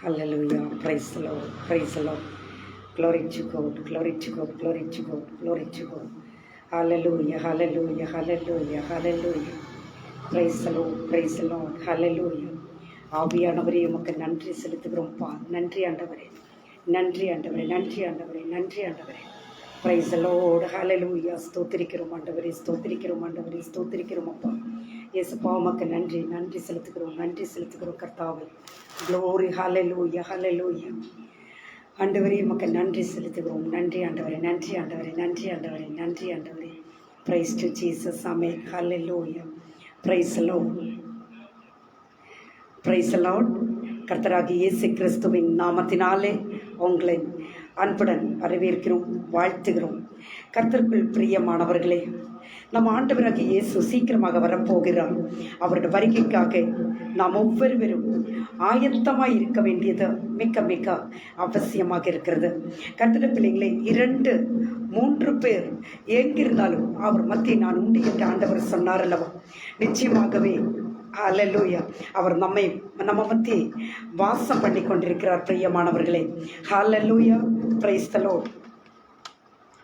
Hallelujah praise lord praise lord க்ளோரிச்சு God க்ளோரிச்சு God க்ளோரிச்சு God க்ளோரிச்சு God hallelujah hallelujah hallelujah hallelujah praise lord praise lord hallelujah ஆவியானவரே உமக்கு நன்றி செலுத்துகிறோம்ப்பா நன்றி ஆண்டவரே நன்றி ஆண்டவரே நன்றி ஆண்டவரே நன்றி ஆண்டவரே ப்ரைஸ் லோடு ஹலலூயா ஸ்தோத்திரிக்கிறோம் ஆண்டவரே ஸ்தோத்திரிக்கிறோம் ஆண்டவரே ஸ்தோத்திரிக்கிறோம் அப்பா இயேசுப்பா உமக்கு நன்றி. நன்றி செலுத்துக்கிறோம் நன்றி செலுத்துக்கிறோம் கர்த்தாவை. க்ளோரி ஹalleluya ஹalleluya ஆண்டவரே உமக்கு நன்றி செலுத்துகிறோம். நன்றி ஆண்டவரே நன்றி ஆண்டவரே நன்றி ஆண்டவரே நன்றி ஆண்டவரே. பிரைஸ் டு ஜீசஸ் ஆமே ஹalleluya பிரைஸ் லோ பிரைஸ் லார்ட் கர்த்தராகி இயேசு கிறிஸ்துவின் நாமத்தினாலே உங்களை அன்புடன் வரவேற்கிறோம் வாழ்த்துகிறோம். கர்த்தருக்குள் பிரியமானவர்களே நம் ஆண்டவராக இயேசு சீக்கிரமாக வரப்போகிறார். அவருடைய வருகைக்காக நாம் ஒவ்வொருவரும் ஆயத்தமாக இருக்க வேண்டியது மிக்க மிக அவசியமாக இருக்கிறது. கர்த்தருடைய பிள்ளைங்களே இரண்டு மூன்று பேர் எங்கிருந்தாலும் அவர் மத்திய நான் உண்டு என்று ஆண்டவர் சொன்னார் அல்லவா? நிச்சயமாகவே ஹalleluya அவர் நம்மை நம்ம பற்றி வாசம் பண்ணி கொண்டிருக்கிறார் பிரியமானவர்களே. Hallelujah praise the Lord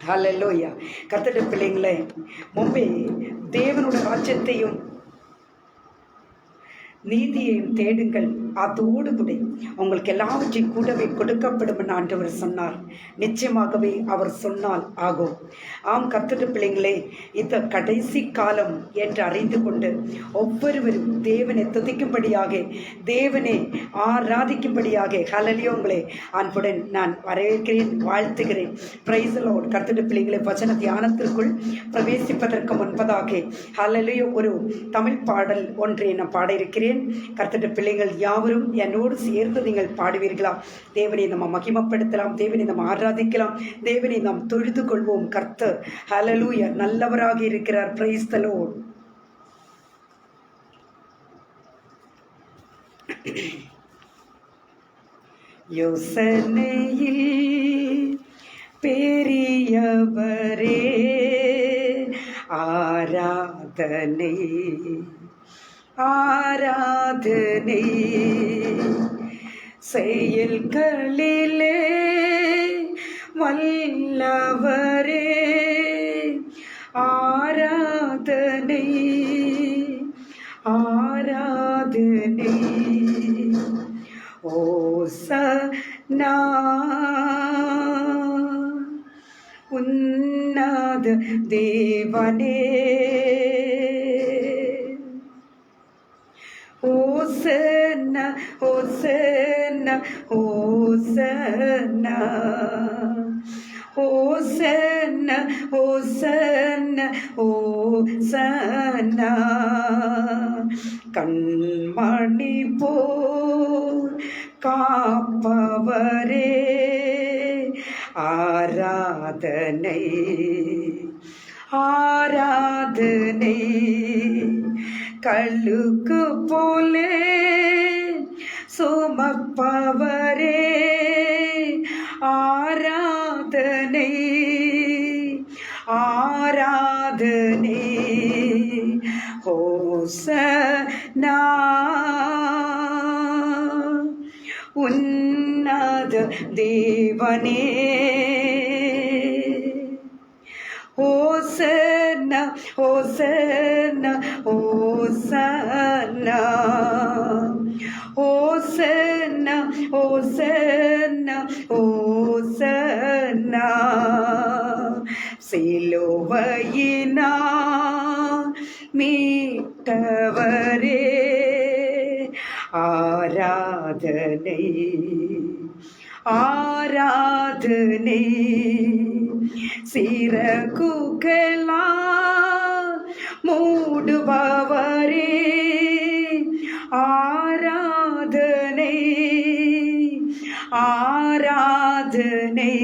hallelujah lord. பிள்ளைங்களே மும்பை தேவனுடைய ராஜ்யத்தையும் நீதியையும் தேடுங்கள். அதோடு கூட உங்களுக்கு எல்லாவற்றையும் கூடவே கொடுக்கப்படும் என்று ஆண்டவர் சொன்னார். நிச்சயமாகவே அவர் சொன்னால் ஆகும். ஆம் கத்துட்டு பிள்ளைங்களே இந்த கடைசி காலம் என்று அறிந்து கொண்டு ஒவ்வொருவரும் தேவனை துதிக்கும்படியாக தேவனை ஆராதிக்கும்படியாக ஹலலியோங்களே அன்புடன் நான் வரவேற்கிறேன் வாழ்த்துகிறேன். பிரைசலோடு கத்துட்டு பிள்ளைங்களே வச்சன தியானத்திற்குள் பிரவேசிப்பதற்கு முன்பதாக ஹலலியோ ஒரு தமிழ் பாடல் ஒன்றை நான் பாட இருக்கிறேன் கர்த்தட்ட பிள்ளைகள் யாவரும் என்னோடு சேர்ந்து நீங்கள் பாடுவீர்களாம் தேவனை நம்ம மகிமப்படுத்தலாம் தேவனை நம்ம ஆராதிக்கலாம் தேவனை நாம் தொழுது கொள்வோம் கர்த்தர். ஹலலூய நல்லவராக இருக்கிறார். பிரைஸ் த யோசனையில் பெரியவரே ஆராதனை ஆராதனை செயல்களிலே வல்லவரே ஆராதனை ஆராதனை ஓசனா உன்னத தேவனே ஓசன்னா ஓசன்னா ஓசன்னா ஓசன்னா ஓசன்னா ஓசன்னா கண்மணி போர் காப்பவரே ஆராதனை ஆராதனை கல்லுக்கு போலே சுமப்பவரே ஆராதனை ஆராதனை ஹோச உன்னத தேவனே ஓசன்னா ஓசன்னா ஓசன்னா ஓசன்னா ஓசன்னா ஓசன்னா சிலுவையினா மீட்டவரே ஆராதனை ஆராதனை சிறகுகளா மூடுபவரே ஆராதனை ஆராதனை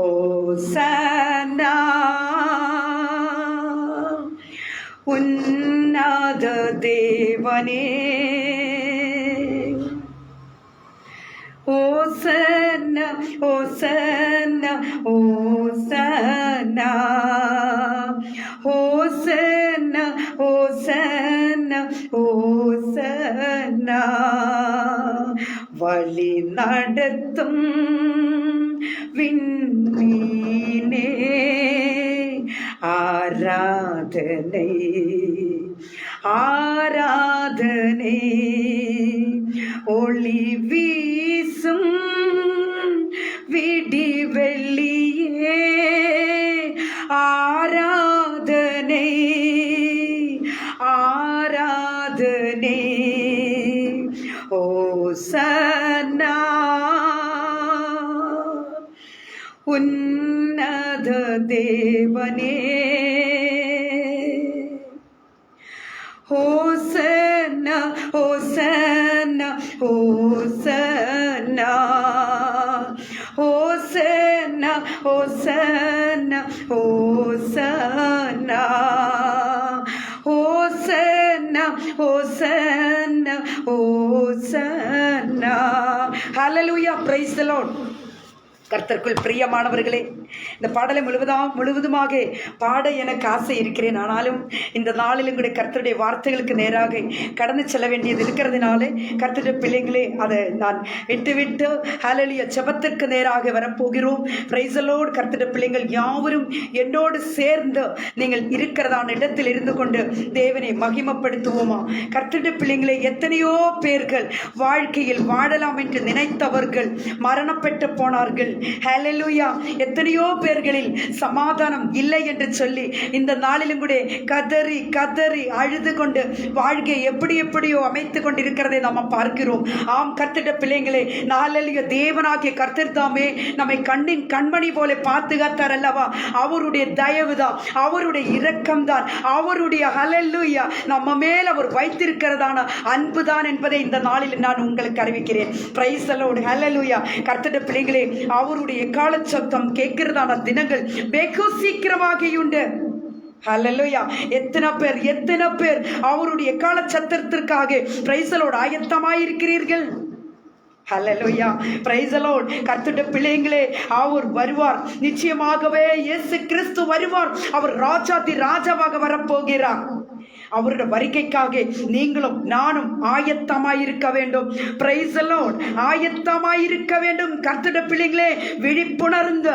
ஓசனா உன்னத தேவனே ஓசன்னா ஓசன்னா ஓசன்னா ഓസന ഓസന ഓസന ഓസന വഴി നടത്തും വിൺമീനേ ആരാധനേ ആരാധനേ. ഒളിവീ estar கர்த்தர்க்குள் பிரியமானவர்களே இந்த பாடலை முழுவதாம் முழுவதுமாக பாட எனக்கு ஆசை இருக்கிறேன். ஆனாலும் இந்த நாளிலும் கூட கர்த்தருடைய வார்த்தைகளுக்கு நேராக கடந்து செல்ல வேண்டியது இருக்கிறதுனாலே கர்த்தருடைய பிள்ளைங்களே அதை நான் விட்டு விட்டு ஹலலிய செபத்திற்கு நேராக வரப்போகிறோம். பிரைசலோடு கர்த்தருடைய பிள்ளைங்கள் யாவரும் என்னோடு சேர்ந்து நீங்கள் இருக்கிறதான இடத்தில் இருந்து கொண்டு தேவனை மகிமப்படுத்துவோமா? கர்த்தருடைய பிள்ளைங்களே எத்தனையோ பேர்கள் வாழ்க்கையில் வாழலாம் என்று நினைத்தவர்கள் மரணப்பட்டு போனார்கள். ஹலலுயா எத்தனையோ பேர்களில் சமாதானம் இல்லை என்று சொல்லி இந்த நாளிலும் கூட கதறி கதறி அழுது கொண்டு வாழ்க்கை எப்படி எப்படியோ அமைத்து கொண்டிருக்கிறதை நாம் பார்க்கிறோம். ஆம் கர்த்திட்ட பிள்ளைங்களே நாளலிய தேவனாகிய கர்த்தர் தாமே நம்மை கண்ணின் கண்மணி போல பாதுகாத்தார் அல்லவா? அவருடைய தயவு தான் அவருடைய இரக்கம் தான் அவருடைய ஹலல்லுயா நம்ம மேல் அவர் வைத்திருக்கிறதான அன்பு தான் என்பதை இந்த நாளில் நான் உங்களுக்கு அறிவிக்கிறேன். பிரைஸ் அல்லோடு ஹலலுயா கர்த்தட பிள்ளைங்களே அவருடைய கால சத்தம் கேட்கிறதான தினங்கள் வெகு சீக்கிரமாகியுண்டு. ஹலலுயா எத்தனை பேர் எத்தனை பேர் அவருடைய கால சத்திரத்திற்காக பிரைசலோடு ஆயத்தமாயிருக்கிறீர்கள்? ஹலலுயா பிரைசலோட் அலோட் பிள்ளைங்களே அவர் வருவார். நிச்சயமாகவே இயேசு கிறிஸ்து வருவார். அவர் ராஜாதி ராஜாவாக வரப்போகிறார். அவருடைய வருகைக்காக நீங்களும் நானும் ஆயத்தமாயிருக்க வேண்டும். பிரைஸ் அலோட் ஆயத்தமாயிருக்க வேண்டும் கர்த்தருடைய பிள்ளைங்களே விழிப்புணர்ந்து.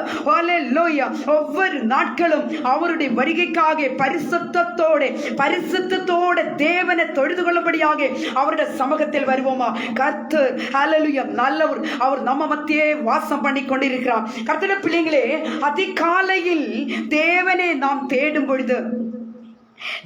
ஒவ்வொரு நாட்களும் அவருடைய வருகைக்காக பரிசுத்தத்தோடு பரிசுத்தத்தோடு தேவனை தொழுது கொள்ளும்படியாக அவருடைய சமூகத்தில் வருவோமா? கர்த்தர் ஹalleluya நல்லவர். அவர் நம்ம மத்தியே வாசம் பண்ணி கொண்டிருக்கிறார் கர்த்தருடைய பிள்ளைங்களே அதிகாலையில் தேவனை நாம் தேடும் பொழுது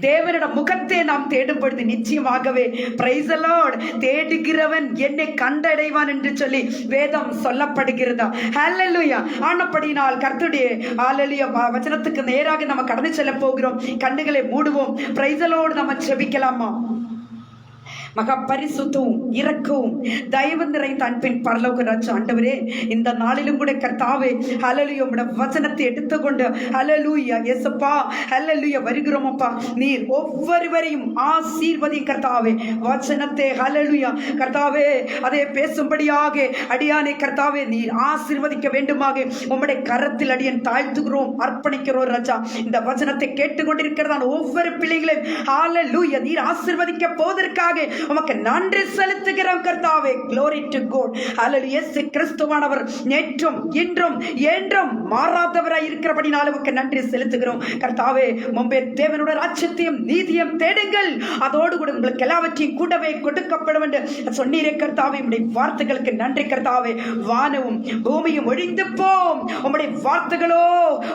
தேவனோட முகத்தை நாம் தேடும் பொழுது நிச்சயமாகவே பிரைசலோட் தேடுகிறவன் என்னை கண்டடைவான் என்று சொல்லி வேதம் சொல்லப்படுகிறதா? ஹalleluya ஆனப்படினால் கர்த்துடைய ஹalleluya வச்சனத்துக்கு நேராக நம்ம கடந்து செல்ல போகிறோம். கண்ணுகளை மூடுவோம். பிரைசலோடு நம்ம செபிக்கலாமா மகா பரிசுத்தவும் இறக்கவும் தயவு நிறைந்த அன்பின் பரலோக ராஜா ஆண்டவரே இந்த நாளிலும் கூட கர்த்தாவே ஹலலுயா வசனத்தை எடுத்துக்கொண்டு ஹலலூயா எசப்பா ஹலலுயா வருகிறோமப்பா நீர் ஒவ்வொருவரையும் ஆசீர்வதி கர்த்தாவே. வசனத்தை ஹலலுயா கர்த்தாவே அதை பேசும்படியாக அடியானை கர்த்தாவே நீர் ஆசீர்வதிக்க வேண்டுமாக உம்முடைய கரத்தில் அடியன் தாழ்த்துகிறோம் அர்ப்பணிக்கிறோம் ராஜா. இந்த வசனத்தை கேட்டுக்கொண்டிருக்கிறதான ஒவ்வொரு பிள்ளைகளையும் ஹalleluya நீர் ஆசீர்வதிக்க போவதற்காக உமக்கு நன்றி செலுத்துகிறோம் கர்த்தாவே. க்ளோரி டு கோட் அல்லது இயேசு கிறிஸ்துவானவர் நேற்றும் இன்றும் என்றும் மாறாதவராய் இருக்கிறபடினால உமக்கு நன்றி செலுத்துகிறோம். கர்த்தாவே மும்பே தேவனுடைய ராட்சத்தையும் நீதியும் தேடுங்கள். அதோடு கூட உங்களுக்கு எல்லாவற்றையும் கூடவே கொடுக்கப்படும் என்று சொன்னீரே கர்த்தாவே. உடைய வார்த்தைகளுக்கு நன்றி கர்த்தாவே. வானவும் பூமியும் ஒழிந்து போம். உம்முடைய வார்த்தைகளோ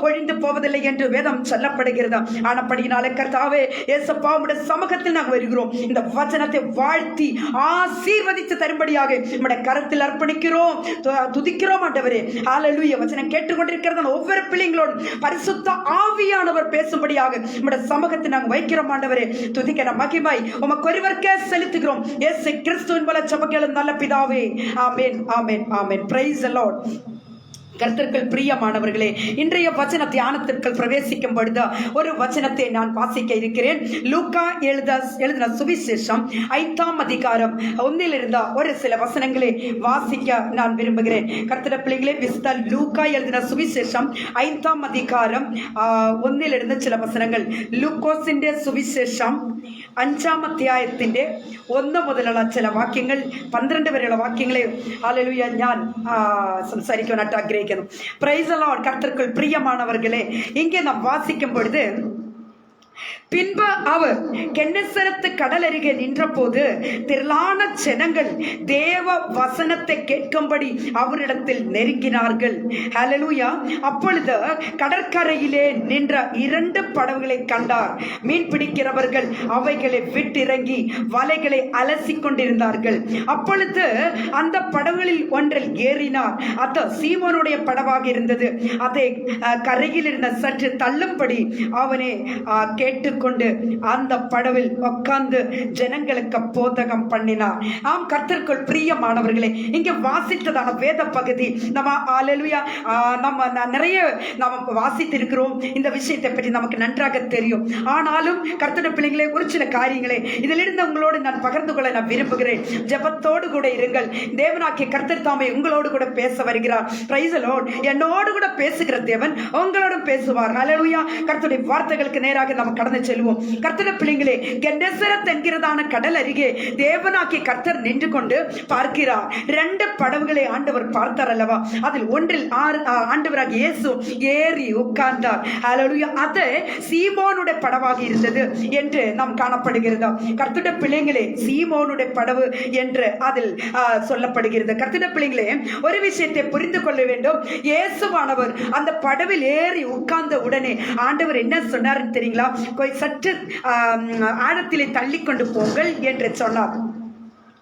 ஒழிந்து போவதில்லை என்று வேதம் சொல்லப்படுகிறது. ஆனப்படினாலே கர்த்தாவே ஏசப்பா உடைய சமூகத்தில் நாங்கள் வருகிறோம். இந்த வசனத்தை வாழ்த்தி ஆசீர்வதித்து தரும்படியாக நம்முடைய கரத்தில் அர்ப்பணிக்கிறோம். து- துதிக்கிறோம் ஆண்டவரே. ஆலலுய வசனம் கேட்டுக்கொண்டிருக்கிறத ஒவ்வொரு பிள்ளைங்களோடும் பரிசுத்த ஆவியானவர் பேசும்படியாக நம்முடைய சமூகத்தை நாங்கள் வைக்கிறோம் ஆண்டவரே. துதிக்கிற மகிமாய் உமக்கு ஒருவருக்கே செலுத்துகிறோம். எஸ் கிறிஸ்துவின் பல சபைகளும் நல்ல பிதாவே. ஆமேன் ஆமேன் ஆமேன். பிரைஸ் அலோட் கர்த்தர்கள் பிரியமானவர்களே இன்றைய வச்சன தியானத்திற்குள் பிரவேசிக்கும் பொழுது ஒரு வச்சனத்தை நான் வாசிக்க இருக்கிறேன். லூக்கா எழுத எழுதின சுவிசேஷம் ஐந்தாம் அதிகாரம் ஒன்னில் ஒரு சில வசனங்களை வாசிக்க நான் விரும்புகிறேன். கர்த்தர பிள்ளைகளே விஸ்த லூக்கா எழுதின சுவிசேஷம் ஐந்தாம் அதிகாரம் ஆஹ், சில வசனங்கள். லூக்கோசிന്റെ சுவிசேஷம் അഞ്ചാം അധ്യായത്തിന്റെ ഒന്ന് മുതലുള്ള ചില വാക്യങ്ങൾ പന്ത്രണ്ട് വരെയുള്ള വാക്യങ്ങളെ ആലലുയ ഞാൻ സംസാരിക്കുവാനായിട്ട് ആഗ്രഹിക്കുന്നു. പ്രൈസ് അലോൺ കർത്തർക്കുൾ പ്രിയമാണവർകളെ ഇങ്ങനെ நாம் வாசிக்கும் பொழுது பின்பு அவர் கென்னசரத்து அருகே நின்றபோது திரளான ஜனங்கள் தேவ வசனத்தை கேட்கும்படி அவரிடத்தில் நெருங்கினார்கள். ஹலலூயா அப்பொழுது கடற்கரையிலே நின்ற இரண்டு படகுகளை கண்டார். மீன் பிடிக்கிறவர்கள் அவைகளை விட்டிறங்கி வலைகளை அலசி கொண்டிருந்தார்கள். அப்பொழுது அந்த படகுகளில் ஒன்றில் ஏறினார். அது சீமோனுடைய படவாக இருந்தது. அதை கரையில் இருந்த சற்று தள்ளும்படி அவனே அஹ், கேட்டுக்கொண்டு அந்த படவில் உட்கார்ந்து ஜனங்களுக்கு போதகம் பண்ணினார். ஆம் கர்த்தர்க்குள் பிரியமானவர்களே இங்கே வாசித்ததான வேத பகுதி நம்ம ஆலலுயா நம்ம நிறைய நாம் வாசித்திருக்கிறோம். இந்த விஷயத்தை பற்றி நமக்கு நன்றாக தெரியும். ஆனாலும் கர்த்தருடைய பிள்ளைங்களே ஒரு சில காரியங்களே இதிலிருந்து உங்களோடு நான் பகிர்ந்து கொள்ள நான் விரும்புகிறேன். ஜெபத்தோடு கூட இருங்கள். தேவனாக்கிய கர்த்தர் தாமே உங்களோடு கூட பேச வருகிறார். Praise என்னோடு கூட பேசுகிற தேவன் உங்களோடும் பேசுவார். அலலுயா கர்த்தருடைய வார்த்தைகளுக்கு நேராக நம்ம கடந்து செல்வோம். கர்த்தர பிள்ளைங்களே கெண்டசரத் என்கிறதான கடல் அருகே தேவனாக்கிய கர்த்தர் நின்று கொண்டு பார்க்கிறார். ரெண்டு படவுகளை ஆண்டவர் பார்த்தார் அல்லவா? அதில் ஒன்றில் ஆறு ஆண்டவராக இயேசு ஏறி உட்கார்ந்தார். ஹalleluya அது சீமோனுடைய படவாக இருந்தது என்று நாம் காணப்படுகிறதா கர்த்தருடைய பிள்ளைங்களே சீமோனுடைய படவு என்று அதில் சொல்லப்படுகிறது. கர்த்தருடைய பிள்ளைங்களே ஒரு விஷயத்தை புரிந்து கொள்ள வேண்டும். இயேசுவானவர் அந்த படவில் ஏறி உட்கார்ந்த உடனே ஆண்டவர் என்ன சொன்னார் தெரியுங்களா? சற்று ஆழத்திலே தள்ளி கொண்டு போங்கள் என்று சொன்னார்.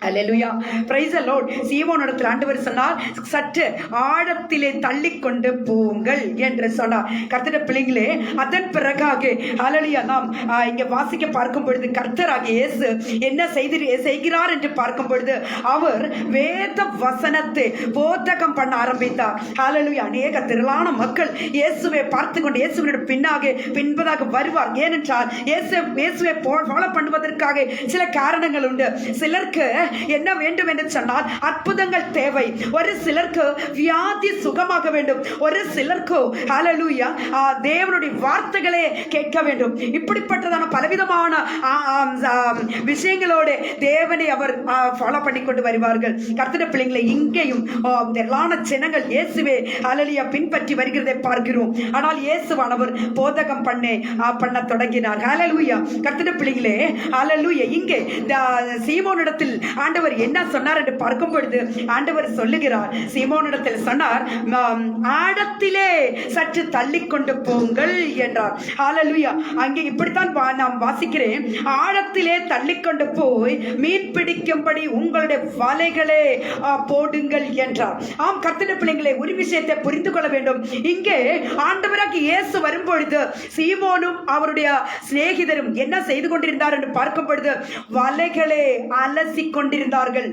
அலலுயா பிரைஸ் அலோட் சீமோனிடத்தில் ஆண்டவர் சொன்னால் சற்று ஆழத்திலே தள்ளிக்கொண்டு போங்கள் என்று சொன்னார். கர்த்தர பிள்ளைங்களே அதன் பிறகாக அலலியா நாம் இங்கே இங்க வாசிக்க பார்க்கும் பொழுது கர்த்தராக இயேசு என்ன செய்து செய்கிறார் என்று பார்க்கும் பொழுது அவர் வேத வசனத்தை போதகம் பண்ண ஆரம்பித்தார். அலலுயா அநேக திரளான மக்கள் இயேசுவை பார்த்து கொண்டு இயேசுவினுடைய பின்னாக பின்பதாக வருவார். ஏனென்றால் இயேசு இயேசுவை ஃபாலோ பண்ணுவதற்காக சில காரணங்கள் உண்டு. சிலருக்கு என்ன வேண்டும் என்று சொன்னால் அற்புதங்கள் தேவை. ஒரு சிலருக்கு வியாதி சுகமாக வேண்டும். ஒரு சிலருக்கு அலலூயா தேவனுடைய வார்த்தைகளே கேட்க வேண்டும். இப்படிப்பட்டதான பலவிதமான விஷயங்களோடு தேவனை அவர் ஃபாலோ பண்ணி கொண்டு வருவார்கள். கர்த்தட பிள்ளைங்களை இங்கேயும் ஆ, திரளான ஜனங்கள் இயேசுவே அலலியா பின்பற்றி வருகிறதை பார்க்கிறோம். ஆனால் இயேசுவானவர் போதகம் பண்ணே பண்ண தொடங்கினார். அலலுயா கர்த்தட பிள்ளைங்களே ஹalleluya இங்கே சீமோனிடத்தில் ஆண்டவர் என்ன சொன்னார் என்று பார்க்கும் பொழுது ஆண்டவர் சொல்லுகிறார். சீமோனிடத்தில் சொன்னார் ஆழத்திலே சற்று தள்ளிக்கொண்டு போங்கள் என்றார். ஆலலுயா அங்கே இப்படித்தான் நான் நாம் வாசிக்கிறேன். ஆழத்திலே தள்ளிக்கொண்டு போய் மீன் பிடிக்கும்படி உங்களுடைய வலைகளே போடுங்கள் என்றார். ஆம் கத்திர பிள்ளைங்களே ஒரு விஷயத்தை புரிந்து கொள்ள வேண்டும். இங்கே ஆண்டவராக இயேசு வரும்பொழுது சீமோனும் அவருடைய சிநேகிதரும் என்ன செய்து கொண்டிருந்தார் என்று பார்க்கும் பொழுது வலைகளே அலசி கொண்டிருந்தார்கள்.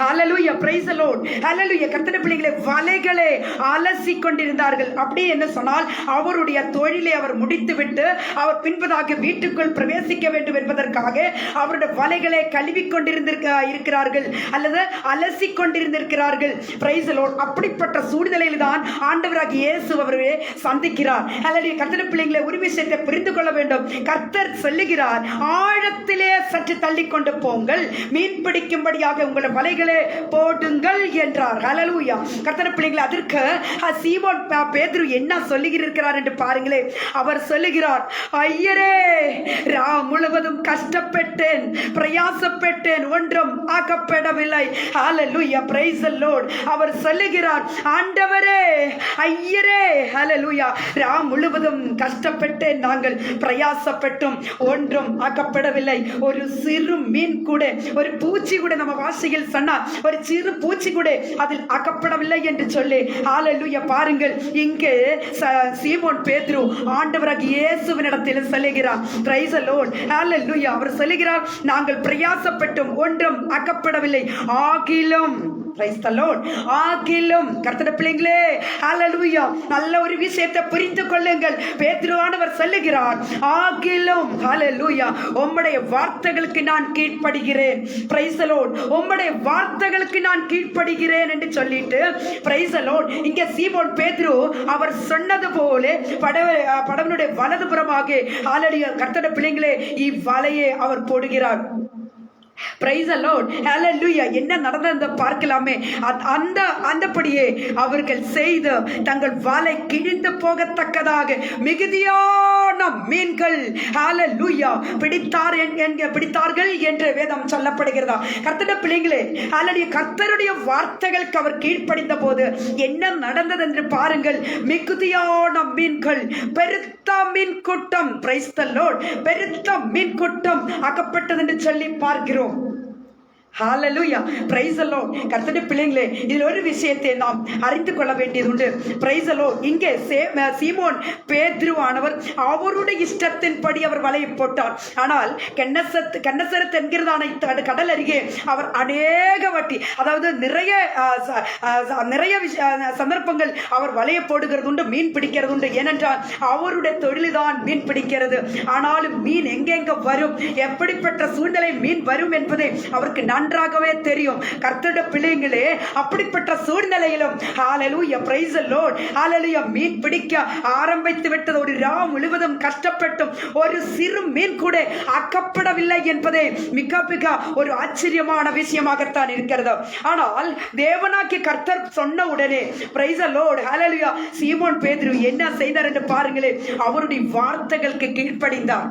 Hallelujah praise alone hallelujah hallelujah. பிள்ளைகளை வலைகளை அலசி கொண்டிருந்தார்கள் அப்படியே என்ன சொன்னால் அவருடைய தொழிலை அவர் முடித்துவிட்டு அவர் பின்பதாக வீட்டுக்குள் பிரவேசிக்க வேண்டும் என்பதற்காக அவருடைய வலைகளை கழுவி கொண்டிருந்திருக்க இருக்கிறார்கள். அல்லது அலசி கொண்டிருந்திருக்கிறார்கள் பிரைஸ் அலோன் அப்படிப்பட்ட சூழ்நிலையில் தான் ஆண்டவராக இயேசு அவரே சந்திக்கிறார். ஹலலுய கர்த்தர் பிள்ளைகளை ஒரு விஷயத்தை புரிந்து கொள்ள வேண்டும். கர்த்தர் சொல்லுகிறார் ஆழத்திலே சற்று தள்ளி கொண்டு போங்கள். மீன் பிடிக்கும்படியாக உங்களை வலைகளே போடுங்கள் என்றார். ஹலலூயா கர்த்தர் பிள்ளைகளை அதற்கு சீமோன் ப- பேதுரு என்ன சொல்லுகிறார் என்று பாருங்களேன். அவர் சொல்லுகிறார் ஐயரே ரா முழுவதும் கஷ்டப்பட்டேன் பிரயாசப்பட்டேன் ஒன்றும் ஆக்கப்படவில்லை. ஹலலூயா பிரைஸ் லோட் அவர் சொல்லுகிறார் ஆண்டவரே ஐயரே. ஹலலூயா ரா முழுவதும் கஷ்டப்பட்டேன் நாங்கள் பிரயாசப்பட்டும் ஒன்றும் ஆக்கப்படவில்லை. ஒரு சிறு மீன் கூட ஒரு பூச்சி கூட நம்ம வாசிகள் சொன்னா ஒரு சிறு பூச்சி கூட அதில் அகப்படவில்லை என்று சொல்லி ஹalleluya பாருங்கள் இங்கே ச- சீமோன் பேத்ரு ஆண்டவராக இயேசுவினிடத்தில் சொல்லுகிறார். பிரைஸ் லோட் ஹalleluya அவர் சொல்லுகிறார் நாங்கள் பிரயாசப்பட்டும் ஒன்றும் அகப்படவில்லை. ஆகிலும் பிரைஸ் தலோன் ஆகிலும் கர்த்தட பிள்ளைங்களே ஹalleluya நல்ல ஒரு விஷயத்தை புரிந்து கொள்ளுங்கள். பேதுருவானவர் சொல்லுகிறார் ஆகிலும் ஹalleluya உம்முடைய வார்த்தைகளுக்கு நான் கீழ்ப்படுகிறேன். பிரைஸ் தலோன் உம்முடைய வார்த்தைகளுக்கு நான் கீழ்ப்படுகிறேன் என்று சொல்லிட்டு பிரைஸ் தலோன் இங்க சீமோன் பேதுரு அவர் சொன்னது போல படவ படவனுடைய வலதுபுறமாக ஆலடிய கர்த்தட பிள்ளைங்களே இவ்வலையை அவர் போடுகிறார். பிரைஸ் அலோட் ஹalleluya என்ன நடந்தது பார்க்கலாமே. அந்த அந்தபடியே அவர்கள் செய்த தங்கள் வலை கிழிந்து போகத்தக்கதாக மிகுதியான மீன்கள் ஹalleluya பிடித்தார் என்- என்க பிடித்தார்கள் என்று வேதம் சொல்லப்படுகிறதா. கர்த்தட பிள்ளைங்களே ஹalleluya கர்த்தருடைய வார்த்தைகளுக்கு அவர் கீழ்ப்படிந்த போது என்ன நடந்தது என்று பாருங்கள். மிகுதியான மீன்கள் பெருத்த மீன் கூட்டம் பிரைஸ் த லார்ட் பெருத்த மீன் கூட்டம் அகப்பட்டது என்று சொல்லி பார்க்கிறோம். ஹாலலூயா பிரைஸ் அலோ lord. பிள்ளைங்களே இதில் ஒரு விஷயத்தை நாம் அறிந்து கொள்ள வேண்டியது உண்டு. பிரைஸ் அலோ இங்கே சே- சீமோன் பேத்ருவானவர் அவருடைய இஷ்டத்தின்படி அவர் வலையை போட்டார். ஆனால் கென்னசத் கென்னசரத் என்கிறதான கடல் அருகே அவர் அநேக வாட்டி அதாவது நிறைய நிறைய சந்தர்ப்பங்கள் அவர் வலையை போடுகிறது உண்டு மீன் பிடிக்கிறது உண்டு. ஏனென்றால் அவருடைய தொழில்தான் மீன் பிடிக்கிறது. ஆனாலும் மீன் எங்கெங்க வரும்? எப்படிப்பட்ட சூழ்நிலை மீன் வரும் என்பதை அவருக்கு நான் நன்றாகவே தெரியும். கர்த்தட பிள்ளைங்களே அப்படிப்பட்ட சூழ்நிலையிலும் ஹalleluya praise the lord மீன் பிடிக்க ஆரம்பித்து விட்டது. ஒரு ரா முழுவதும் கஷ்டப்பட்டும் ஒரு சிறு மீன் கூட அக்கப்படவில்லை என்பதே மிக மிக ஒரு ஆச்சரியமான விஷயமாகத்தான் இருக்கிறது. ஆனால் தேவனாக்கி கர்த்தர் சொன்ன உடனே பிரைஸ் லோட் ஹalleluya சீமோன் பேதுரு என்ன செய்தார் என்று பாருங்களேன் அவருடைய வார்த்தைகளுக்கு கீழ்ப்படிந்தார்.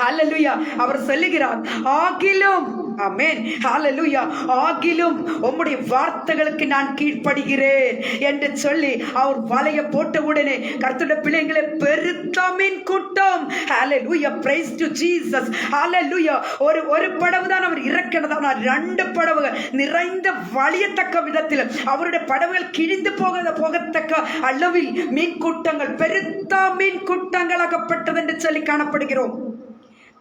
ஹalleluya அவர் சொல்லுகிறார் ஆகிலும் ஆமென் ஹalleluya ஆகிலும் உம்முடைய வார்த்தைகளுக்கு நான் கீழ்ப்படுகிறேன் என்று சொல்லி அவர் வலைய போட்ட உடனே கர்த்தருடைய பிள்ளைகளை பெருத்தமின் கூட்டம். ஹalleluya praise to jesus. ஹalleluya ஒரு ஒரு படவு தான் அவர் இறக்கினதான ரெண்டு படவுகள் நிறைந்த வலியத்தக்க விதத்தில் அவருடைய படவுகள் கிழிந்து போக போகத்தக்க அளவில் மீன் கூட்டங்கள் பெருத்த மீன் கூட்டங்களாகப்பட்டது என்று சொல்லி காணப்படுகிறோம்.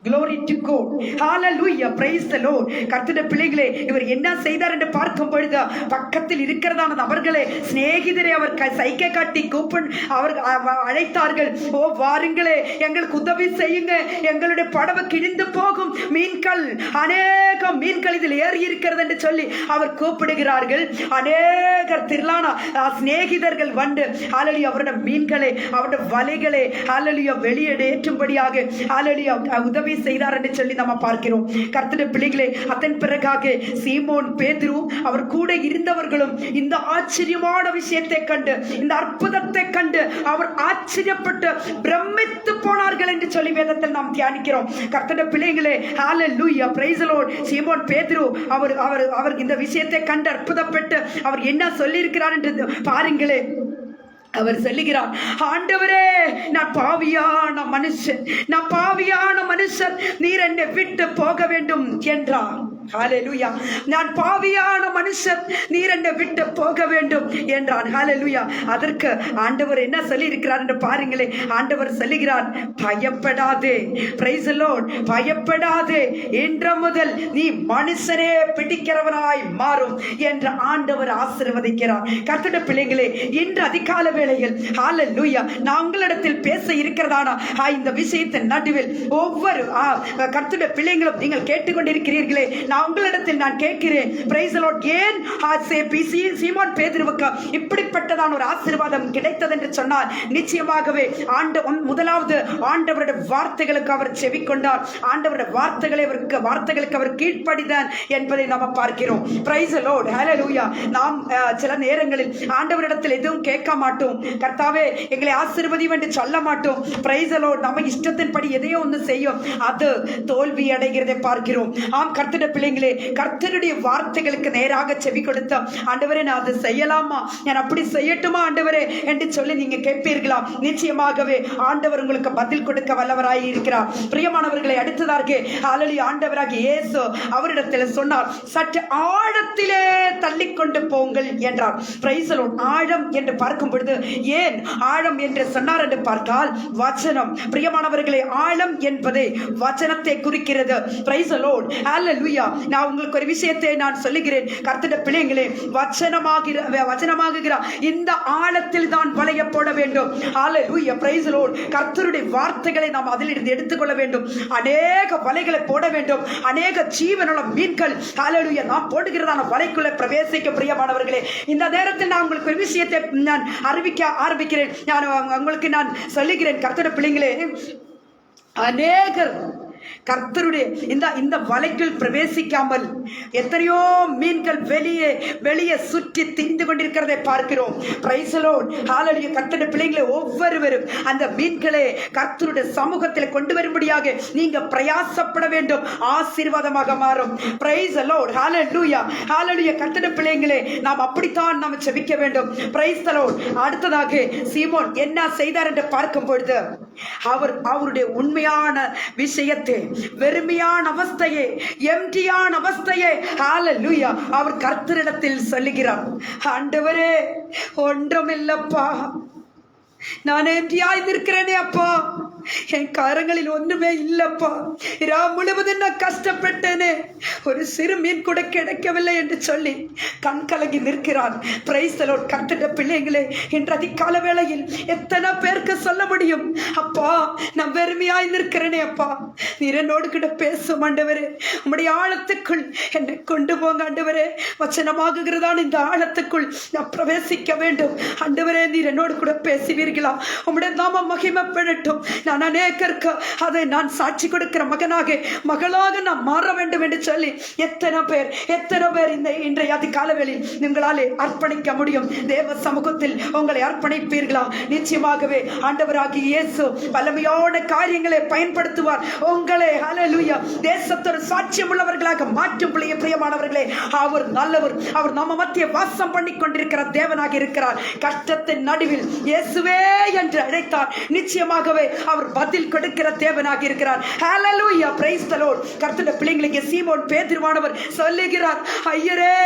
Glory to God hallelujah praise the Lord. கர்த்தருடைய பிள்ளைகளே இவர் என்ன செய்தார் என்று பார்க்கும் பொழுது பக்கத்தில் இருக்கிறதான நபர்களே சிநேகிதரை அவர் சைக்கை காட்டி கூப்பன் அவர் அழைத்தார்கள். ஓ வாருங்களே எங்களுக்கு உதவி செய்யுங்க. எங்களுடைய படவை கிழிந்து போகும். மீன்கள் அநேக மீன்கள் இதில் ஏறி இருக்கிறது என்று சொல்லி அவர் கூப்பிடுகிறார்கள். அநேகர் திரளான சிநேகிதர்கள் வந்து ஆலலி அவருடைய மீன்களை அவருடைய வலைகளை ஆலலியா வெளியேற்றும்படியாக ஆலலியா உதவி செய்தார் என்று சொல்லி நம்ம பார்க்கிறோம். கர்த்தருடைய பிள்ளைகளே அதன் பிறகாக சீமோன் பேதுரு அவர் கூட இருந்தவர்களும் இந்த ஆச்சரியமான விஷயத்தை கண்டு இந்த அற்புதத்தை கண்டு அவர் ஆச்சரியப்பட்டு பிரமித்து போனார்கள் என்று சொல்லி வேதத்தில் நாம் தியானிக்கிறோம். கர்த்தட பிள்ளைகளே ஹalleluya லூயா the சீமோன் பேதுரு அவர் அவர் அவர் இந்த விஷயத்தை கண்டு அற்புதப்பட்டு அவர் என்ன சொல்லியிருக்கிறார் என்று பாருங்களே அவர் சொல்லுகிறார் ஆண்டவரே நான் பாவியான மனுஷன் நான் பாவியான மனுஷன் நீர் என்னை விட்டு போக வேண்டும் என்றார். ஹalleluya நான் பாவியான மனுஷன். நீர் என்னை விட்டு போக வேண்டும் என்றான். ஹalleluya அதற்கு ஆண்டவர் என்ன சொல்லி இருக்கிறார் என்று பாருங்களே. ஆண்டவர் சொல்லுகிறார் பயப்படாதே. பிரைஸ் the பயப்படாதே. இன்று முதல் நீ மனுஷனே பிடிக்கிறவனாய் மாறும் என்று ஆண்டவர் ஆசிர்வதிக்கிறார். கத்திட பிள்ளைகளே இன்று அதிகால வேளையில் ஹalleluya நான் உங்களிடத்தில் பேச இருக்கிறதானா? இந்த விஷயத்தின் நடுவில் ஒவ்வொரு ஆ, பிள்ளைங்களும் நீங்கள் கேட்டுக்கொண்டிருக்கிறீர்களே. நான் உங்களிடத்தில் நான் கேட்கிறேன். பிரைஸ் லார்ட் ஏன் ஆ, பேதிருவுக்கு பி- இப்படிப்பட்டதான ஒரு ஆசீர்வாதம் கிடைத்தது என்று சொன்னால் நிச்சயமாகவே ஆண்டு முதலாவது ஆண்டவருடைய வார்த்தைகளுக்கு அவர் செவிக்கொண்டார். ஆண்டவருடைய வார்த்தைகளை அவருக்கு வார்த்தைகளுக்கு அவர் கீழ்ப்படிதான் என்பதை நாம் பார்க்கிறோம். பிரைஸ் லோட் லூயா நாம் அஹ், சில நேரங்களில் ஆண்டவரிடத்தில் எதுவும் கேட்க மாட்டோம். கர்த்தாவே எங்களை ஆசீர்வதியும் என்று சொல்ல மாட்டோம். பிரைஸ் லோட் நம்ம இஷ்டத்தின்படி எதையோ ஒன்று செய்யும். அது தோல்வி அடைகிறதை பார்க்கிறோம். ஆம் கர்த்திட பிள்ளைங்களே கர்த்தருடைய வார்த்தைகளுக்கு நேராக செவி கொடுத்தோம். ஆண்டவரே நான் அதை செய்யலாமா? நான் அப்படி செய்யட்டுமா ஆண்டவரே? என்று சொல்லி நீங்க கேட்பீர்களா? நிச்சயமாகவே ஆண்டவர் உங்களுக்கு பதில் கொடுக்க வல்லவராய் இருக்கிறார். பிரியமானவர்களை அடுத்ததாக அலலி ஆண்டவராக இயேசு அவரிடத்தில் சொன்னார் சற்று ஆழத்திலே தள்ளிக்கொண்டு போங்கள் என்றார். பிரைஸ் ஆழம் என்று பார்க்கும் பொழுது ஏன் ஆழம் என்று சொன்னார் என்று பார்த்தால் வச்சனம். பிரியமானவர்களை ஆழம் என்பதை வச்சனத்தை குறிக்கிறது. பிரைசலோன் லோட் லுயா நான் உங்களுக்கு ஒரு விஷயத்தை நான் சொல்லுகிறேன். கர்த்தட பிள்ளைங்களே வச்சனமாகிற வச்சனமாகுகிற இந்த ஆழத்தில் தான் வளைய போட வேண்டும். ஆலை praise the கர்த்தருடைய வார்த்தைகளை நாம் அதிலிருந்து எடுத்துக்கொள்ள வேண்டும். அநேக வலைகளை போட வேண்டும். அநேக ஜீவனுள்ள மீன்கள் ஹalleluya நாம் போடுகிறதான வலைக்குள்ளே பிரவேசிக்க பிரியமானவர்களே இந்த நேரத்தில் நான் உங்களுக்கு ஒரு விஷயத்தை நான் அறிவிக்க ஆரம்பிக்கிறேன். நான் உங்களுக்கு நான் சொல்லுகிறேன் கர்த்தட பிள்ளைங்களே அநேகர் கர்த்தருடைய இந்த இந்த வலைக்குள் பிரவேசிக்காமல் எத்தனையோ மீன்கள் வெளியே வெளியே சுற்றி திந்து கொண்டிருக்கிறதை பார்க்கிறோம். பிரைசலோன் ஹாலடிய கர்த்தருடைய பிள்ளைகளை ஒவ்வொருவரும் அந்த மீன்களை கர்த்தருடைய சமூகத்தில் கொண்டு வரும்படியாக நீங்க பிரயாசப்பட வேண்டும். ஆசீர்வாதமாக மாறும். பிரைஸ் அலோட் ஹாலலூயா ஹாலலுயா கர்த்தருடைய பிள்ளைங்களே நாம் அப்படித்தான் நாம் செபிக்க வேண்டும். பிரைஸ் அலோட் அடுத்ததாக சீமோன் என்ன செய்தார் என்று பார்க்கும் பொழுது அவர் அவருடைய உண்மையான விஷயத்தை வெறுமையான அவஸ்தையே எம்டியான அவஸ்தையே ஹalleluya அவர் கர்த்தரிடத்தில் சொல்லுகிறார். ஆண்டவரே ஒன்றுமில்லப்பா. நான் எம்டியாய் இருக்கிறேனே அப்பா. என் காரங்களில் ஒன்றுமே இல்லப்பா. இரா முழுவதும் நான் கஷ்டப்பட்டேனே. ஒரு சிறு மீன் கூட கிடைக்கவில்லை என்று சொல்லி கண் கலங்கி நிற்கிறான். பிரைசலோட் கட்டிட பிள்ளைங்களே இன்று அதிகால வேளையில் எத்தனை பேருக்கு சொல்ல முடியும்? அப்பா நான் வெறுமையாய் நிற்கிறேனே அப்பா. நீர் என்னோடு கிட்ட பேசும் ஆண்டவரே உம்முடைய ஆழத்துக்குள் என்னை கொண்டு போங்க ஆண்டவரே. வச்சனமாகுகிறதான் இந்த ஆழத்துக்குள் நான் பிரவேசிக்க வேண்டும். ஆண்டவரே நீர் என்னோடு கூட பேசுவீர்களா? உம்முடைய நாம மகிமைப்படட்டும். நான் அநேகருக்கு அதை நான் சாட்சி கொடுக்கிற மகனாக மகளாக நான் மாற வேண்டும் என்று சொல்லி எத்தனை பேர் எத்தனை பேர் இந்த இன்றைய அதிகாலவேளில் உங்களாலே அர்ப்பணிக்க முடியும்? தேவ சமூகத்தில் உங்களை அர்ப்பணிப்பீர்களா? நிச்சயமாகவே ஆண்டவராகி இயேசு வல்லமையான காரியங்களை பயன்படுத்துவார். உங்களை அலலுயா தேசத்தோட சாட்சியம் உள்ளவர்களாக மாற்றும் பிள்ளைய பிரியமானவர்களே அவர் நல்லவர். அவர் நம்ம மத்திய வாசம் பண்ணி கொண்டிருக்கிற தேவனாக இருக்கிறார். கஷ்டத்தின் நடுவில் இயேசுவே என்று அழைத்தார். நிச்சயமாகவே அவர் அவர் பதில் கொடுக்கிற தேவனாக இருக்கிறார். ஹalleluya praise the lord. கர்த்தருடைய பிள்ளைகளுக்கு சீமோன் பேதுருவானவர் சொல்லுகிறார் ஐயரே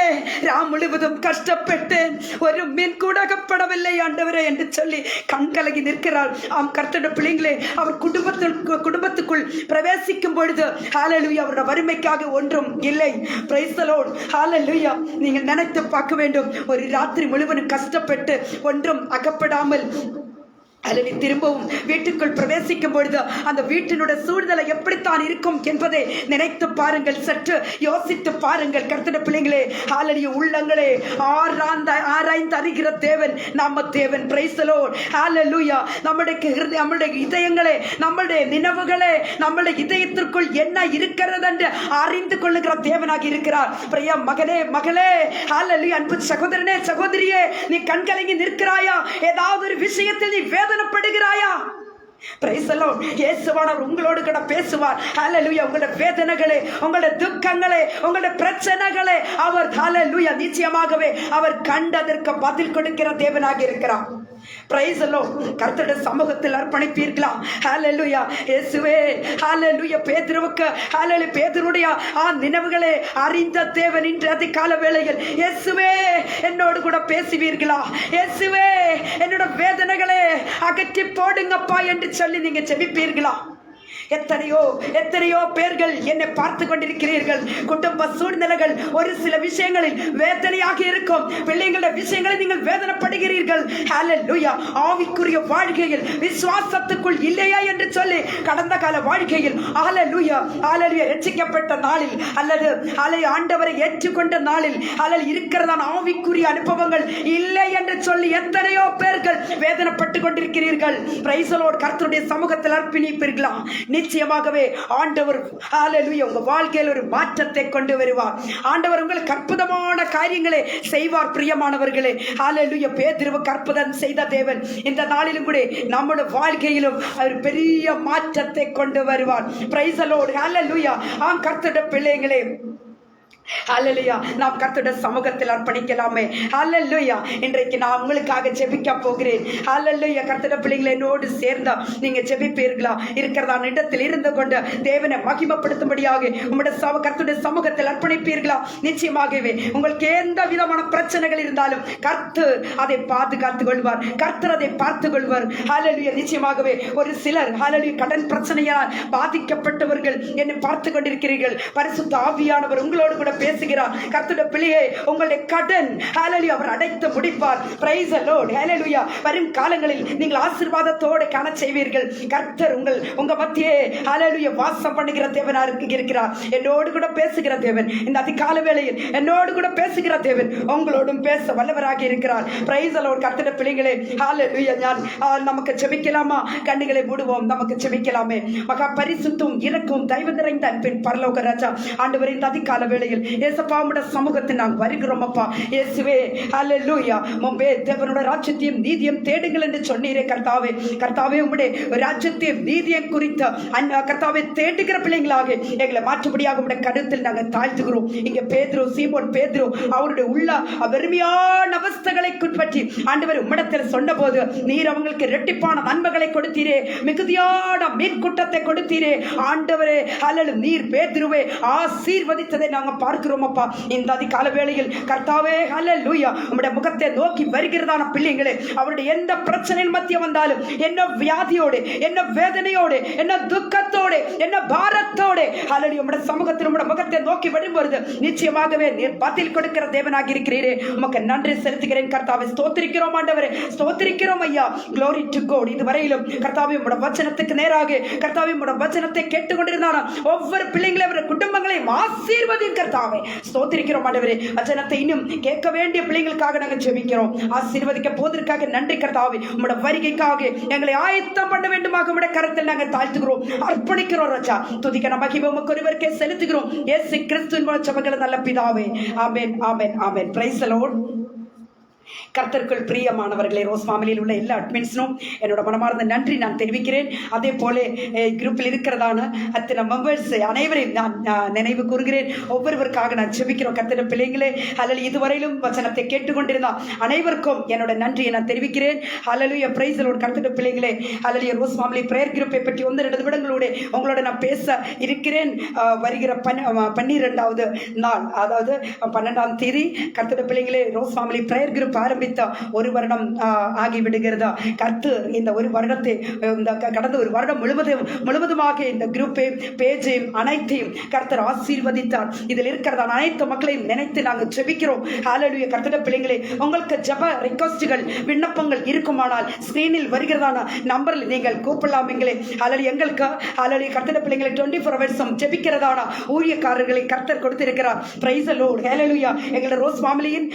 ராம் முழுவதும் கஷ்டப்பட்டேன். ஒரு மீன் கூட அகப்படவில்லை ஆண்டவரே என்று சொல்லி கண்கலகி நிற்கிறார். ஆம் கர்த்தருடைய பிள்ளைங்களே அவர் குடும்பத்தில் குடும்பத்துக்குள் பிரவேசிக்கும் பொழுது ஹalleluya அவருடைய வறுமைக்காக ஒன்றும் இல்லை. Praise the lord. ஹalleluya நீங்கள் நினைத்து பார்க்க வேண்டும். ஒரு ராத்திரி முழுவதும் கஷ்டப்பட்டு ஒன்றும் அகப்படாமல் அல்லது திரும்பவும் வீட்டுக்குள் பிரவேசிக்கும் பொழுது அந்த வீட்டினுடைய சூழ்நிலை எப்படித்தான் இருக்கும் என்பதை நினைத்து பாருங்கள். சற்று யோசித்து பாருங்கள். கர்த்தட பிள்ளைங்களே ஆலடிய உள்ளங்களே ஆராய்ந்த ஆராய்ந்து அறிகிற தேவன் நம்ம தேவன் பிரைசலோ ஹalleluya நம்முடைய ஹிருதய- நம்முடைய இதயங்களே நம்முடைய நினைவுகளே நம்முடைய இதயத்திற்குள் என்ன இருக்கிறது என்று அறிந்து கொள்ளுகிற தேவனாக இருக்கிறார். பிரியா மகனே மகளே ஹalleluya அன்பு சகோதரனே சகோதரியே நீ கண்கலங்கி நிற்கிறாயா? ஏதாவது ஒரு விஷயத்தில் நீ வேதனைப்படுகிறாயா? Praise இயேசுவானவர் உங்களோடு கூட பேசுவார். ஹalleluya உங்களுடைய வேதனைகளே உங்களுடைய துக்கங்களே உங்களுடைய பிரச்சனைகளே அவர் ஹalleluya நிச்சயமாகவே அவர் கண்டதற்கு பதில் கொடுக்கிற தேவனாக இருக்கிறார். பிரைஸ் கர்த்தருடைய சமூகத்தில் அர்ப்பணிப்பீர்களா? ஹாலலுயா இயேசுவே ஹாலலுயா பேதுருவுக்கு ஹாலலு பேதுருடைய ஆ நினைவுகளே அறிந்த தேவன் இன்று அதிகால வேளையில். இயேசுவே என்னோடு கூட பேசுவீர்களா? இயேசுவே என்னோட வேதனைகளே அகற்றி போடுங்கப்பா என்று சொல்லி நீங்க செபிப்பீர்களா எத்தனையோ எத்தனையோ பேர்கள் என்னை பார்த்து கொண்டிருக்கிறீர்கள். குடும்ப சூழ்நிலைகள் ஒரு சில விஷயங்களில் வேதனையாக இருக்கும். பிள்ளைங்களோட விஷயங்களை நீங்கள் வேதனைப்படுகிறீர்கள். ஆவிக்குரிய வாழ்க்கையில் விசுவாசத்துக்குள் இல்லையா என்று சொல்லி கடந்த கால வாழ்க்கையில் ஹalleluya ஹalleluya ரட்சிக்கப்பட்ட நாளில் அல்லது அலை ஆண்டவரை ஏற்றுக்கொண்ட நாளில் அல்லது இருக்கிறதான ஆவிக்குரிய அனுபவங்கள் இல்லை என்று சொல்லி எத்தனையோ பேர்கள் வேதனைப்பட்டு கொண்டிருக்கிறீர்கள். பிரைசலோடு கர்த்தருடைய சமூகத்தில் அர்ப்பணிப்பீர்களா? நிச்சயமாகவே ஆண்டவர் ஹalleluya உங்க வாழ்க்கையில் ஒரு மாற்றத்தை கொண்டு வருவார். ஆண்டவர் உங்களுக்கு அற்புதமான காரியங்களை செய்வார் பிரியமானவர்களே. ஹalleluya பேதுருவுக்கு அற்புதம் செய்த தேவன். இந்த நாளிலும் கூட நம்முடைய வாழ்க்கையிலும் அவர் பெரிய மாற்றத்தை கொண்டு வருவார். பிரைசலோடு ஹalleluya ஆம் கர்த்தட பிள்ளைங்களே ஹalleluya நாம் கத்துடன் சமூகத்தில் அர்ப்பணிக்கலாமே. ஹalleluya இன்றைக்கு நான் உங்களுக்காக ஜெபிக்க போகிறேன். ஹalleluya கர்த்தருடைய பிள்ளைங்களை என்னோடு சேர்ந்தா நீங்க ஜெபிப்பீர்களா? இருக்கிறதா? இடத்தில் இருந்து கொண்டு தேவனை மகிமப்படுத்தும்படியாக உங்களுடைய சம கர்த்தருடைய சமூகத்தில் அர்ப்பணிப்பீர்களா? நிச்சயமாகவே. உங்களுக்கு எந்த விதமான பிரச்சனைகள் இருந்தாலும் கர்த்து அதை பாதுகாத்து கொள்வார். கர்த்தர் அதை பார்த்து கொள்வார். ஹalleluya நிச்சயமாகவே ஒரு சிலர் ஹalleluya கடன் பிரச்சனையால் பாதிக்கப்பட்டவர்கள் என்னை பார்த்து கொண்டிருக்கிறீர்கள். பரிசுத்த ஆவியானவர் உங்களோடு கூட பேசுகிறார். கர்த்தருடைய பிள்ளையே உங்களுடைய கடன் ஹேலலி அவர் அடைத்து முடிப்பார். பிரைஸ் அலோட் ஹேலலுயா வரும் காலங்களில் நீங்கள் ஆசீர்வாதத்தோடு காண செய்வீர்கள். கர்த்தர் உங்கள் உங்க மத்தியே ஹalleluya வாசம் பண்ணுகிற தேவனா இருக்கிறார். என்னோடு கூட பேசுகிற தேவன் இந்த அதிகால வேளையில் என்னோடு கூட பேசுகிற தேவன் உங்களோடும் பேச வல்லவராக இருக்கிறார். பிரைஸ் அலோட் கர்த்தட பிள்ளைகளே ஹalleluya நான் நமக்கு செபிக்கலாமா? கண்ணுகளை மூடுவோம் நமக்கு செபிக்கலாமே. மகா பரிசுத்தும் இறக்கும் தயவு நிறைந்த அன்பின் பரலோக ராஜா ஆண்டு வரை இந்த அதிகால வேளையில் ஏசப்பா உங்களோட சமூகத்தை நாங்கள் வருகிறோமப்பா. இயேசுவே ஹalleluya. மும்பே தேவனோட ராஜ்யத்தையும் நீதியும் தேடுங்கள் என்று சொன்னீரே கர்த்தாவே. கர்த்தாவே உங்களுடைய ராஜ்யத்தையும் நீதியம் குறித்த அன்ன கர்த்தாவே தேடுகிற பிள்ளைங்களாக எங்களை மாற்றுபடியாக உங்களுடைய கருத்தில் நாங்கள் தாழ்த்துகிறோம். இங்கே பேதுரு சீமோன் பேதுரு அவருடைய உள்ள வெறுமையான அவஸ்தைகளை பற்றி ஆண்டவர் உம்மிடத்தில் சொன்னபோது நீர் அவங்களுக்கு இரட்டிப்பான நன்மைகளை கொடுத்தீரே. மிகுதியான மீன் கூட்டத்தை கொடுத்தீரே. ஆண்டவரே அல்லது நீர் பேதுருவே ஆசீர்வதித்ததை நாங்கள் பார்க்கிறோம். பார்க்கிறோமப்பா. இந்த அதிகால வேளையில் கர்த்தாவே ஹல லூயா உங்களுடைய முகத்தை நோக்கி வருகிறதான பிள்ளைங்களே அவருடைய எந்த பிரச்சனையின் மத்திய வந்தாலும் என்ன வியாதியோடு என்ன வேதனையோடு என்ன துக்கத்தோடு என்ன பாரத்தோடு ஹalleluya உங்களுடைய சமூகத்தில் உங்களுடைய முகத்தை நோக்கி வரும்பொழுது நிச்சயமாகவே நீர் பதில் கொடுக்கிற தேவனாக இருக்கிறீரே. உமக்கு நன்றி செலுத்துகிறேன் கர்த்தாவை. ஸ்தோத்திரிக்கிறோம் ஆண்டவரே. ஸ்தோத்திரிக்கிறோம் ஐயா. க்ளோரி to இது இதுவரையிலும் கர்த்தாவை உம்முடைய வச்சனத்துக்கு நேராக கர்த்தாவை உம்முடைய வச்சனத்தை கேட்டுக்கொண்டிருந்தானா ஒவ்வொரு பிள்ளைங்களையும் அவருடைய குடும்பங்களையும் ஆசீர்வதியும் கர்த்தாவே ஸ்தோத்திரிக்கிறோம் ஆண்டவரே. வச்சனத்தை இன்னும் கேட்க வேண்டிய பிள்ளைங்களுக்காக நாங்கள் ஜெபிக்கிறோம். ஆசீர்வதிக்க போவதற்காக நன்றி கர்த்தாவே. உங்களோட வருகைக்காக எங்களை ஆயத்தம் பண்ண வேண்டுமாக உங்களோட கரத்தில் நாங்கள் தாழ்த்துகிறோம். அர்ப்பணிக்கிறோம் ராஜா. துதிக்க நம்ம மகிமை ஒருவருக்கே செலுத்துகிறோம். ஏசு கிறிஸ்துவின் மூலம் ஜெபங்களை நல்ல பிதாவே. ஆமேன் ஆமேன் ஆமேன். பிரைஸ் லார்ட் கர்த்தருக்குள் பிரியமானவர்களே ரோஸ் ஃபேமிலியில் உள்ள எல்லா அட்மின்ஸும் என்னோட மனமார்ந்த நன்றி நான் தெரிவிக்கிறேன். அதே போல குரூப்பில் இருக்கிறதான அத்தனை மெம்பர்ஸ் அனைவரையும் நான் நினைவு கூறுகிறேன். ஒவ்வொருவருக்காக நான் செபிக்கிறோம். கர்த்தர பிள்ளைங்களே அல்லது இதுவரையிலும் வசனத்தை கேட்டுக்கொண்டிருந்தா அனைவருக்கும் என்னோட நன்றியை நான் தெரிவிக்கிறேன். அல்லலுய பிரைஸலோட கர்த்தர பிள்ளைங்களே அல்லது ரோஸ் ஃபேமிலி பிரேயர் குரூப்பை பற்றி ஒன்று ரெண்டு விடங்களோட உங்களோட நான் பேச இருக்கிறேன். வருகிற பன் பன்னிரெண்டாவது நாள் அதாவது பன்னெண்டாம் தேதி கர்த்தர பிள்ளைங்களே ரோஸ் ஃபேமிலி பிரேயர் குரூப் ஆரம்பித்த ஒரு வருடம் ஆகிவிடுகிறதா? கர்த்து இந்த ஒரு வருடத்தை இந்த கடந்த ஒரு வருடம் முழுவதும் முழுவதுமாக இந்த குரூப்பை பேஜையும் அனைத்தையும் கர்த்தர் ஆசீர்வதித்தார். இதில் இருக்கிறதான அனைத்து மக்களையும் நினைத்து நாங்கள் ஜெபிக்கிறோம். ஹாலலுய கர்த்தட பிள்ளைங்களே உங்களுக்கு ஜப ரிக்வஸ்ட்கள் விண்ணப்பங்கள் இருக்குமானால் ஸ்கிரீனில் வருகிறதான நம்பரில் நீங்கள் கூப்பிடலாமீங்களே ஹalleluya எங்களுக்கு ஹalleluya கர்த்தட பிள்ளைங்களை டுவெண்ட்டி ஃபோர் ஹவர்ஸும் ஜெபிக்கிறதான ஊழியக்காரர்களை கர்த்தர் கொடுத்திருக்கிறார். பிரைஸ் லோட் ஹேலலுயா எங்களோட ரோஸ் ஃபேமிலியின்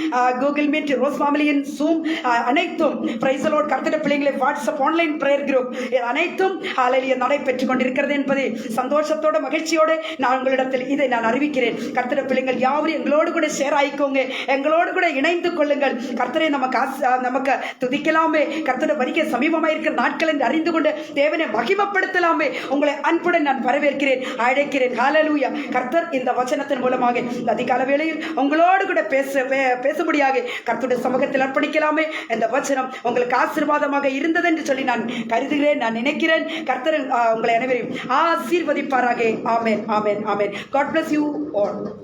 கூகுள் மீட் ரோஸ் ஃபேமிலியின் ஆன்லைன் ஜூம் அனைத்தும் பிரைசலோட் கருத்துட்ட கர்த்தர பிள்ளைங்களை வாட்ஸ்அப் ஆன்லைன் ப்ரேயர் குரூப் இது அனைத்தும் ஹalleluya நடைபெற்றுக் கொண்டிருக்கிறது என்பதை சந்தோஷத்தோட மகிழ்ச்சியோடு நான் உங்களிடத்தில் இதை நான் அறிவிக்கிறேன். கர்த்தர பிள்ளைங்கள் யாவரும் எங்களோடு கூட ஷேர் ஆகிக்கோங்க. எங்களோடு கூட இணைந்து கொள்ளுங்கள். கர்த்தரை நமக்கு ஆச- நமக்கு துதிக்கலாமே. கர்த்தரை வருகை சமீபமாக இருக்கிற நாட்கள் என்று அறிந்து கொண்டு தேவனை மகிமப்படுத்தலாமே. உங்களை அன்புடன் நான் வரவேற்கிறேன் அழைக்கிறேன். காலலூயா கர்த்தர் இந்த வச்சனத்தின் மூலமாக இந்த அதிகால வேளையில் உங்களோடு கூட பேச பேசும்படியாக கர்த்தருடைய சமூகத்தில் அர்ப்பணிக்கலாமே இந்த வசனம் உங்களுக்கு ஆசீர்வாதமாக இருந்தது என்று சொல்லி நான் கருதுகிறேன் நான் நினைக்கிறேன். கர்த்தர் உங்களை அனைவரையும் ஆசீர்வதிப்பாராக. Amen amen amen. God bless you all